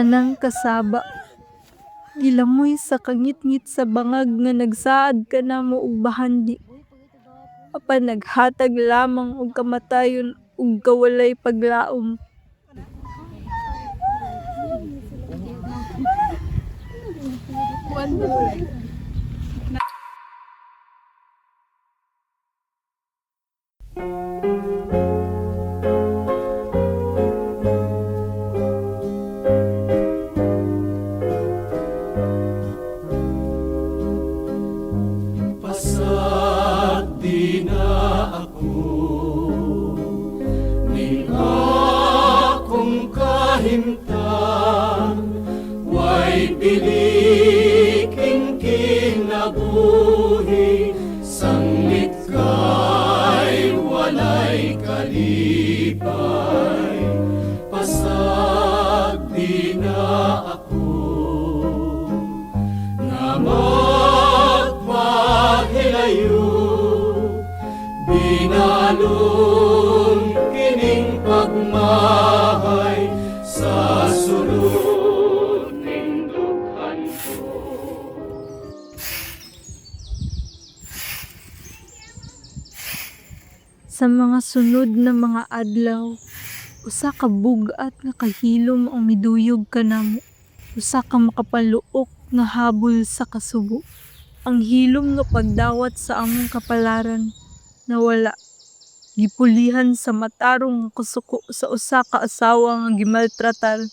Tanang kasaba. Gilamoy sa kangit-ngit sa bangag nga nagsaad ka na mo og bahandi. Apan naghatag lamang og kamatayon ug kawalay paglaom. Pasag kinabuhi Sanglit kay walay kalipay. Pasag di na ako nga magpahilayo. Binalong kining pagmahay sa sulod Sa mga sunod na mga adlaw, usa ka bugat nga kahilom ang miduyog kanamo. Usa ka makapaluok nga habol sa kasubo. Ang hilom nga pagdawat sa among kapalaran nawala. Gipulihan sa matarong nga kusuko sa usa ka asawa nga gimaltratar.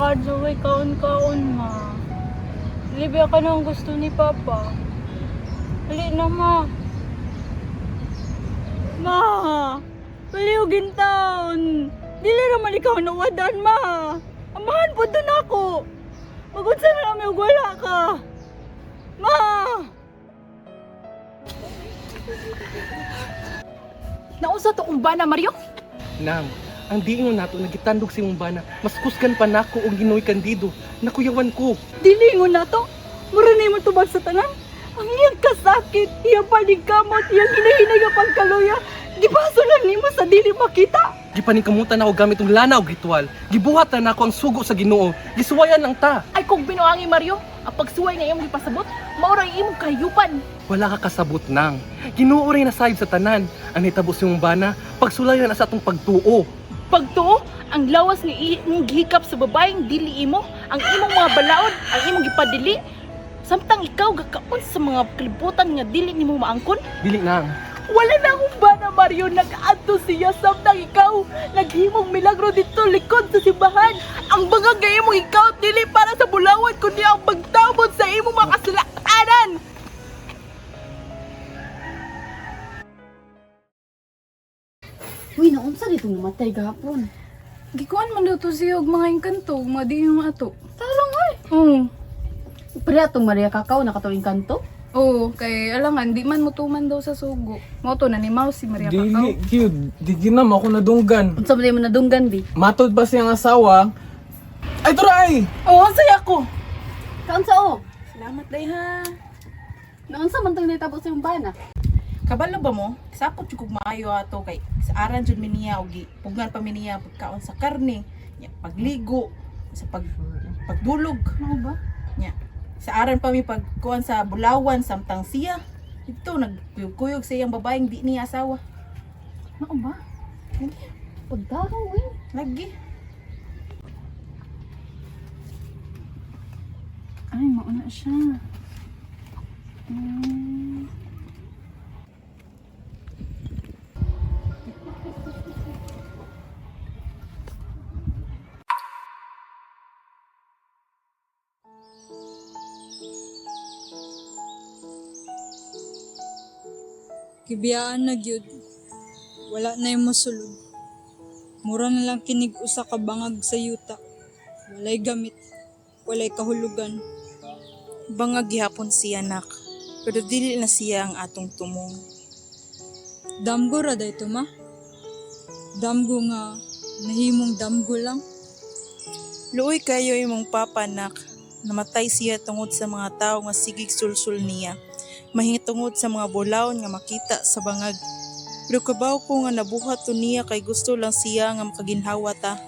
Nakaka-joy kaon-kaon, ma. Libya ka na ang gusto ni Papa. Hali na, ma. Ma! Palihugin taon! Dili naman ikaw nawadan, ma! Amahan po doon ako! Magunsa na namin ug wala ka! Ma! Naunsa to kung bana, Mario? Nang, ang diingon nato nagitandog si Mumbana, mas kusgan pa nako og ginoy kandido. Nakuyawan ko. Dilingon na to. Mura na mo tubag sa tanan. Ang iyang kasakit, iyang paligkamot, iyang hinahinay nga pagkaluya. Gibaso lang nimo sa dili makita. Gipaningkamutan ako gamit og lana og ritual. Gibuhatan nako ang sugo sa Ginoo. Gisuwayan lang ta. Ay kung binuangi Mario, ang pagsuway nga imong gipasabot, maura imong kahayupan. Wala ka kasabot nang. Ginoo ray nasayod sa tanan. Ang hitabo si Mumbana, pagsulayan na sa atong pagtuo. Pagtuo, ang lawas nga imong gihikap sa babaeng dili imo, ang imong mga balaod, ang imong gipadili. Samtang ikaw gakaon sa mga kalibutan nga dili nimo maangkon, Dili nang. wala na akong bana Mario nag-adto siya samtang ikaw naghimong milagro dito likod sa simbahan. Ang bangag nga imong ikaw dili para sa bulawan kundi ang pagtawod Uy, naunsa dito namatay gahapon. Gikuan man daw to siya og mga engkanto, mga di yung ato. Tarong ay. Oo. Pero atong Maria Kakao nakatuwing kanto. Oo, kay alangan, di man mutuman daw sa sugo. Moto na ni Mouse si Maria Dili, Kakao. cute. Di ginam ako nadunggan. Unsa man di mo nadunggan bi? Matod ba siyang asawa? Ay, turay! Oo, ang saya ko. Kaunsa o? Salamat day ha. Naunsa man tong nitabo sa imong bana? Kabalo ba mo? Sakot jud kog maayo ato kay sa aran jud mi niya og pugan pa mi niya pagkaon sa karne, nya pagligo, sa pag pagbulog. Ano ba? Nya sa aran pa mi pagkuan sa bulawan samtang siya. Ito nagkuyog sa iyang babaeng di niya asawa. Ano ba? Pagdarong uy. Lagi. Ay, mauna siya. Gibiyaan na gyud. Wala na yung mosulod. Mura na lang kinig usa ka bangag sa yuta. Walay gamit. Walay kahulugan. Bangag gihapon siya nak. Pero dili na siya ang atong tumong. Damgo ra dayto ma. Damgo nga nahimong damgo lang. Luoy kayo imong papa nak. Namatay siya tungod sa mga tao nga sigig sulsul niya. Mahitungod sa mga bulawon nga makita sa bangag. Pero kabaw ko nga nabuhat to niya kay gusto lang siya nga makaginhawa ta.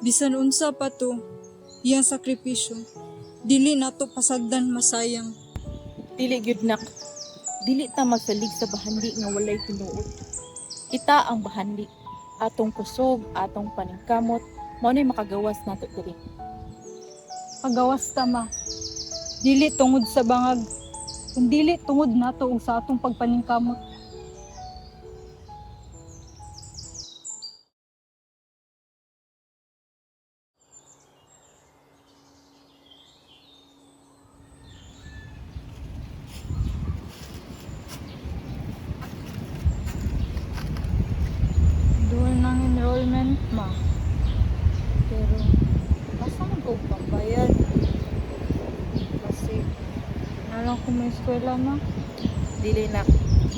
Bisan unsa pa to, iyang sakripisyo. Dili nato pasagdan masayang. Dili gyud nak. Dili ta magsalig sa bahandi nga walay tinuod. Kita ang bahandi. Atong kusog, atong paningkamot, mao ni makagawas nato diri. Pagawas tama. Dili tungod sa bangag. Kung dili tungod nato ug sa atong pagpaningkamot. Doon ng enrollment ma. Pero, basta man ko pambayad. Kasi, may eskwela ma. Dili nak.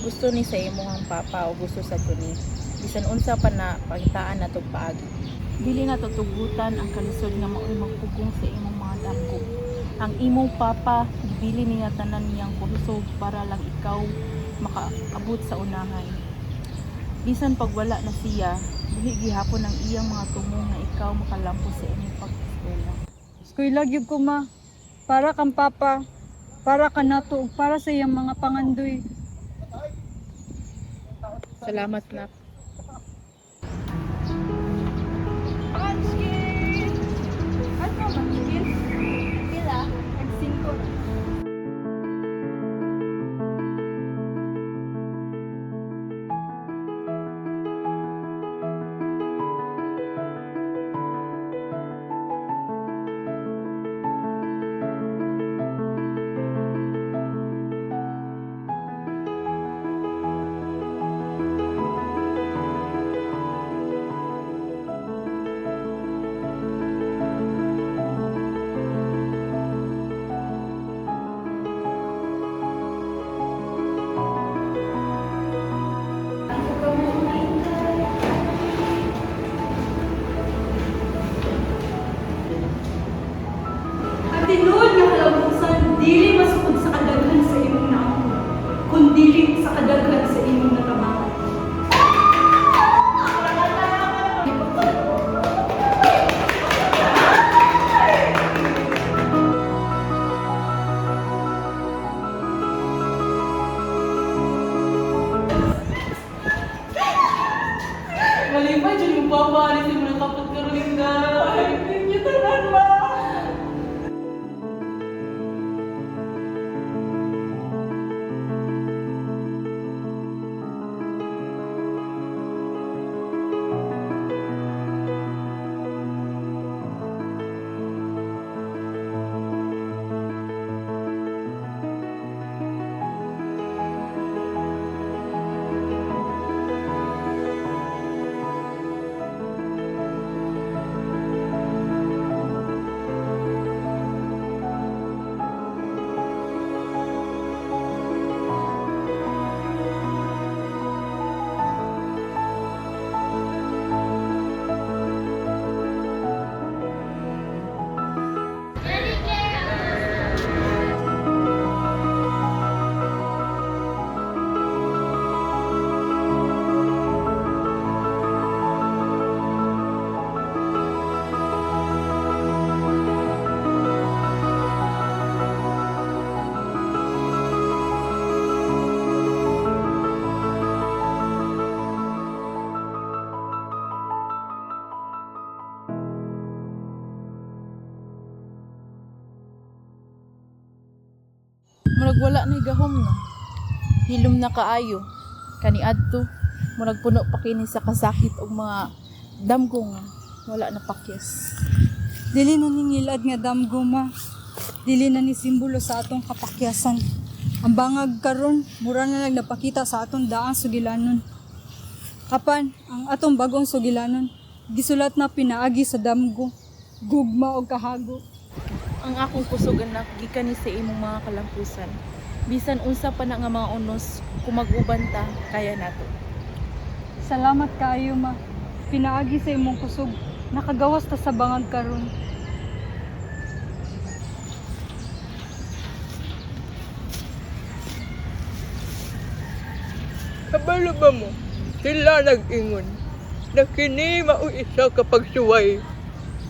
Gusto ni sa imong ang papa o gusto sa kuni. Bisan unsa pa na pagitaan nato paagi. Dili na tutugutan ang kalisod nga mao'y magpugong sa imong mga damgo. Ang imong papa, gibili niya tanan niyang kusog para lang ikaw makaabot sa unahay. Bisan pag wala na siya, dili gihapon ang iyang mga tumong nga ikaw makalampo sa imong pag-eskwela. Eskwela gyud ko ma. Para kang papa. Para ka nato ug para sa iyang mga pangandoy. Salamat na. Wala na gahom no. Hilom na kaayo. Kani adto murag puno pa kini sa kasakit og mga damgo nga wala na pakyas. Dili na ningilad nga damgo ma. Dili na ni simbolo sa atong kapakyasan. Ang bangag karon mura na lang napakita sa atong daang sugilanon. Apan, ang atong bagong sugilanon, gisulat na pinaagi sa damgo, gugma o kahago. Ang akong kusog anak gikan ni sa imong mga kalampusan. Bisan unsa pa na nga mga unos kung mag-uban ta kaya nato. Salamat kaayo ma. Pinaagi sa imong kusog, nakagawas ta sa bangag karon. Kabalo ba mo? Sila nag-ingon. Na kini mao isa ka pagsuway.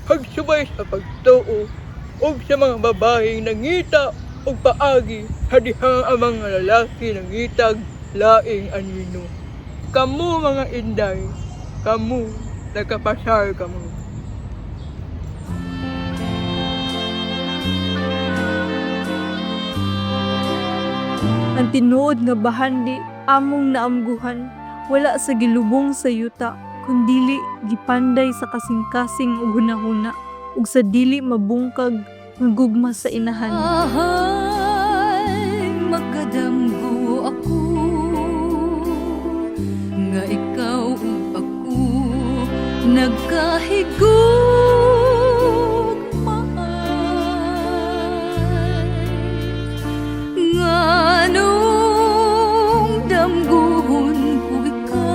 Pagsuway sa pagtuo o sa mga babaeng nangita o paagi hadihang ang mga lalaki nangitag laing anino. Kamu mga inday, kamu nagkapasar kamo. Ang tinuod nga bahandi among naamguhan wala sa gilubong sa yuta kundili gipanday sa kasing-kasing ug hunahuna ug sa dili mabungkag nga gugma sa inahan. Ay, magkadamgo ako Nga ikaw ug ako Nagkahigug mahal Nganong damguhon ko ikaw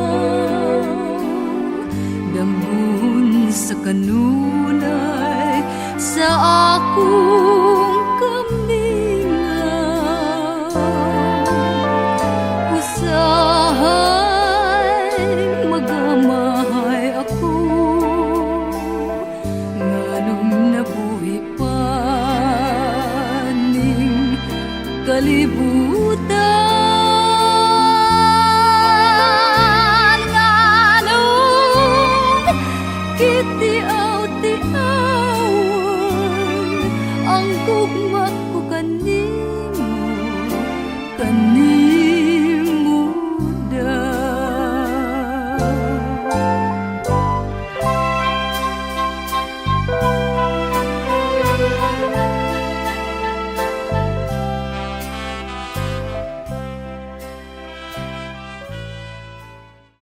sa kanunay sa ako 我